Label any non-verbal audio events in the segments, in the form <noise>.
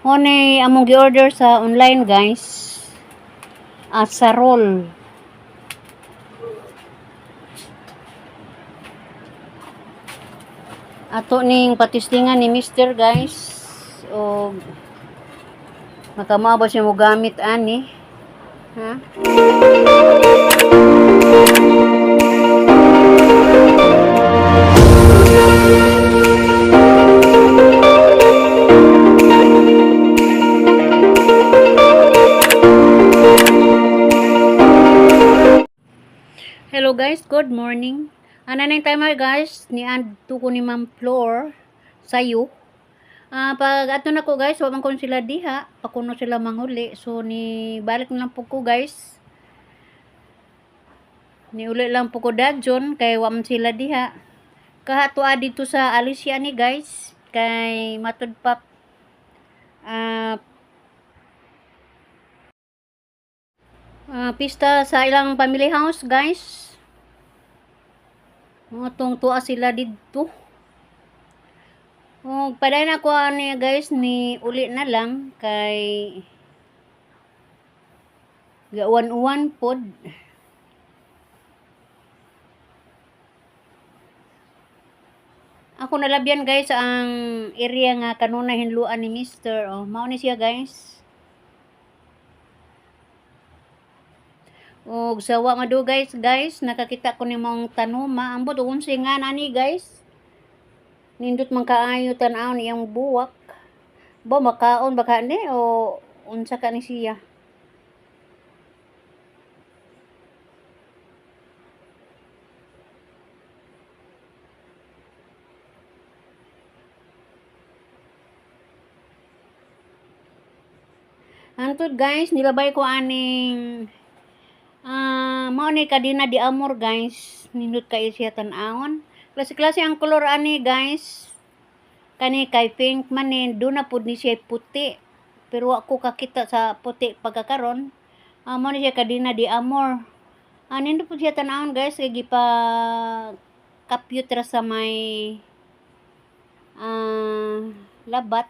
Honey, among gi-order sa online guys. At sa roll. Ato ning patistingan ni Mr. guys. O makamaba siya mo gamit ani. Ha? Hello guys, good morning. Ano na yung timer guys, ni Anto ko ni Ma'am Floor sayo. Ah, pag ato na ko guys, wa man ko sila diha, pakuno sila manghuli. So ni balik na lang po ko guys. Ni uli lang po ko dadyon kay wa man sila diha. Kahato dito sa Alicia ni guys, kay matud pa ah ah, pista sa ilang family house guys. Mga tong tuwa sila dito. Oh, paday na ko ani guys ni uli na lang kay gawan-uwan pod. Ako nalabyan guys ang area nga kanuna hinluan ni Mr. Oh, mao ni siya guys. Og sawa nga do guys, guys, nakakita ko ni mong tanuma. Ambot unsi nga nani guys. Nindot man kaayo tan-aw niyang buwak. Ba makaon baka ni o unsa ka ni siya? Antod guys, nilabay ko aning mao ni kadina di amor guys. Nindot kay siya tan-awon. Klase-klase ang color ani guys. Kani kay pink man ni do na pud ni siya puti. Pero ako kakita sa puti pagkakaron. Ah, mao ni siya kadina di amor. Ah, nindot pud siya tan-awon guys kay gipa kapyut ra sa may ah labat.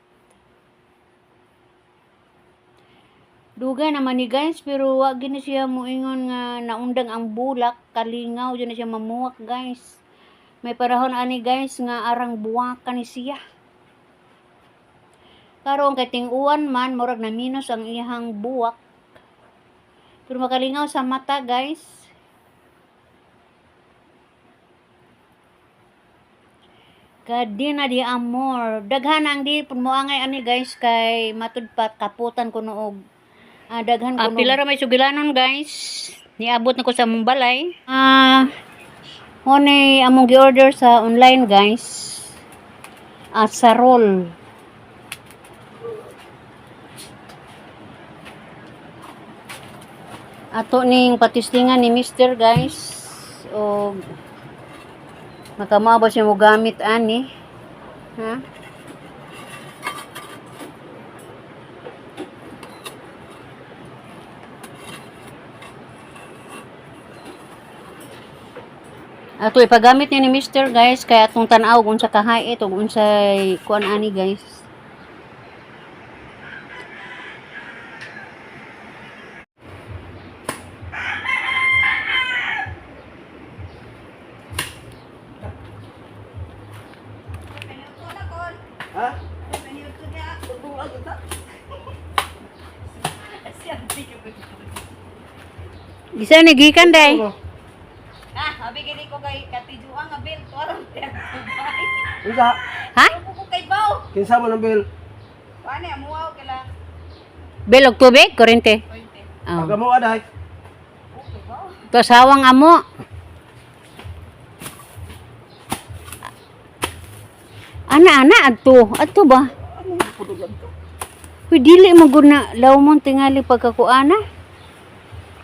Dugay naman ni guys, pero wa gini siya moingon nga naundang ang bulak, kalingaw dyan na siya mamuwak guys. May parahon ani guys nga arang buwakan ni siya. Karon kay ting-uwan man murag na minus ang iyang buwak. Pero makalingaw sa mata guys. Kadina di amor. Daghan ang di angay ani guys kay matud pa kaputan ko noog Ah, daghan ko. pila ra may sugilanon, guys. Niabot na ko sa mong balay. Ah, honey, among gi-order sa online, guys. Ah, sa roll. Ato ning patistingan ni Mr. guys. O makamaba siya mo gamit ani. Ha? Ato ipagamit niya ni Mr. guys kaya atong tanaw kung sa kahait o kung sa kuan ani guys. Ha? Bisa ni gikan day. Ah, habi gini ko kay katijuang nga bill tuarang tiyan. Unsa? Ha? Kay. Kinsa mo ng bill? Paano amuaw kila Bilog tubig, kurente. 20. Oh. Pagka mo aday. Okay baw. To sawang amo. Ana ana adto, adto ba? Uy, dili mo gud na law mo tingali pagkakuana.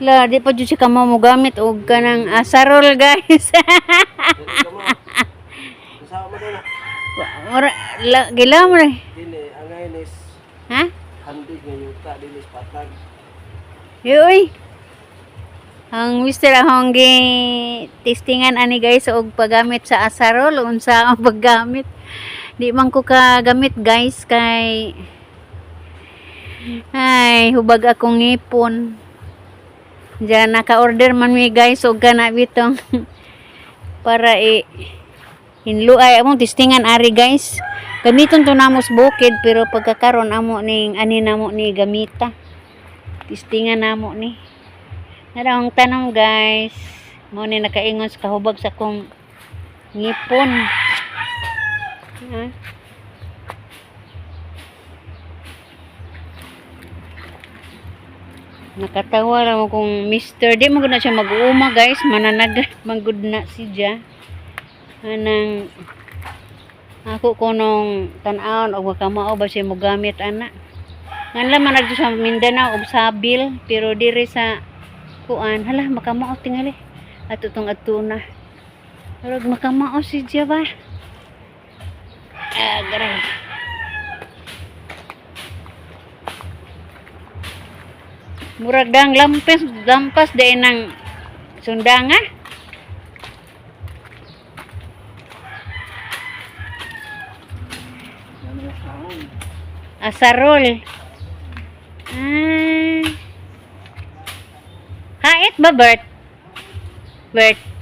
La, di pa jud si kamo mo gamit og kanang asarol guys. <laughs> Kinsa mo? Kinsa mo doon? Ora, la, gila mo na. Dili, ang ngayon is Ha? handig nga yuta, dili is patag. Yoy. Ang akong gi testingan ani guys og paggamit sa asarol unsa ang paggamit. Di man ko ka gamit guys kay Ay, hubag akong ngipon. Diyan, naka-order man mi guys, o na bitong. <laughs> Para i hinlo ay among testingan ari guys. Gamiton to namos bukid pero pagkakaron amo ning ani namo ni gamita. Testingan namo ni. Nara ang tanong guys. Mo ni nakaingon sa kahubag sa kong ngipon. Ha? Nakatawa lang mo kung mister. Di mo na siya mag-uuma guys. Mananaga. Manggod na si Ja. Anang ako ko nung tan-aon o makamao ba siya mo gamit ana. Ngan lang man sa Mindanao og sabil pero diri sa kuan hala makamao tingali. Ato tong. Pero makamao si Ja ba? Ah, garay. Murag dang lampas, lampas dahil ng sundanga. Asarol. Ah. Hait ba, Bert? Bert.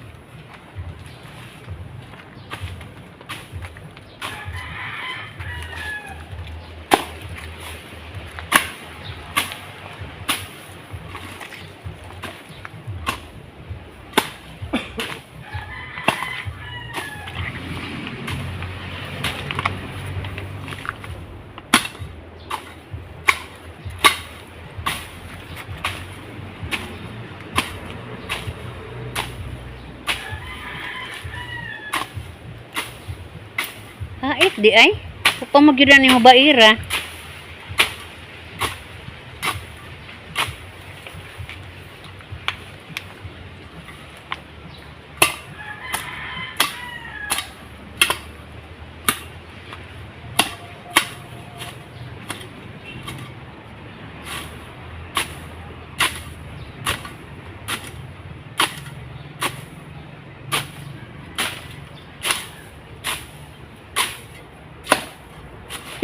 Hait di ay. Upang magyudan ni mo baira.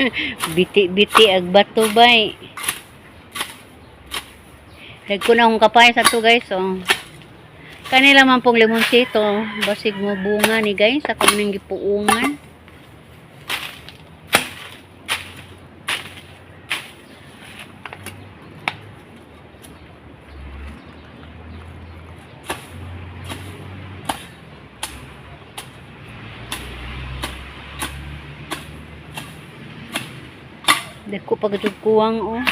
<laughs> Biti-biti ag bato bay. Dagko na akong kapay sa to guys oh. Kanila man pong limonsito, basig mo bunga ni guys, ako ning gipuungan. Dako pag kuwang oh.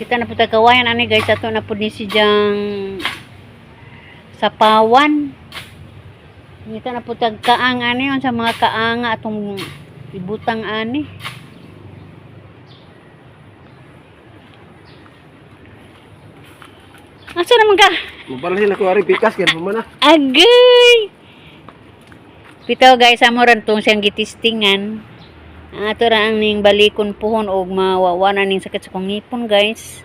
Kita na po kawayan ani guys ato na po ni si Jang sapawan. Kita na po kaang ani yun sa mga kaanga atong ibutang ani. Asa naman ka? Mabalasin ako ari pikas kaya pumana. Agay! Pitaw guys, amo ran tong siyang gitistingan. Ato ra ang ning balikon puhon og mawawana ning sakit sa kong ngipon guys.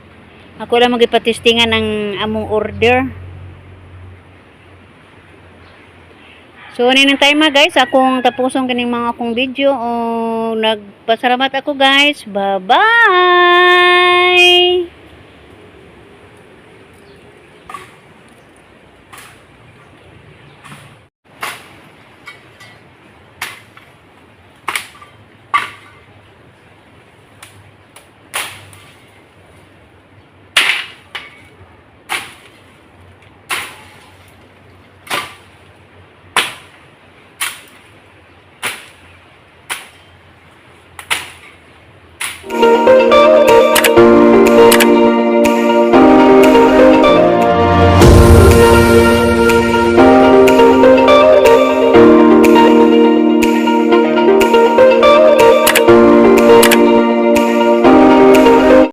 Ako lang magipatistingan ang among order. So, ni ng time guys, akong tapuson kining mga akong video o nagpasalamat ako guys. Bye-bye!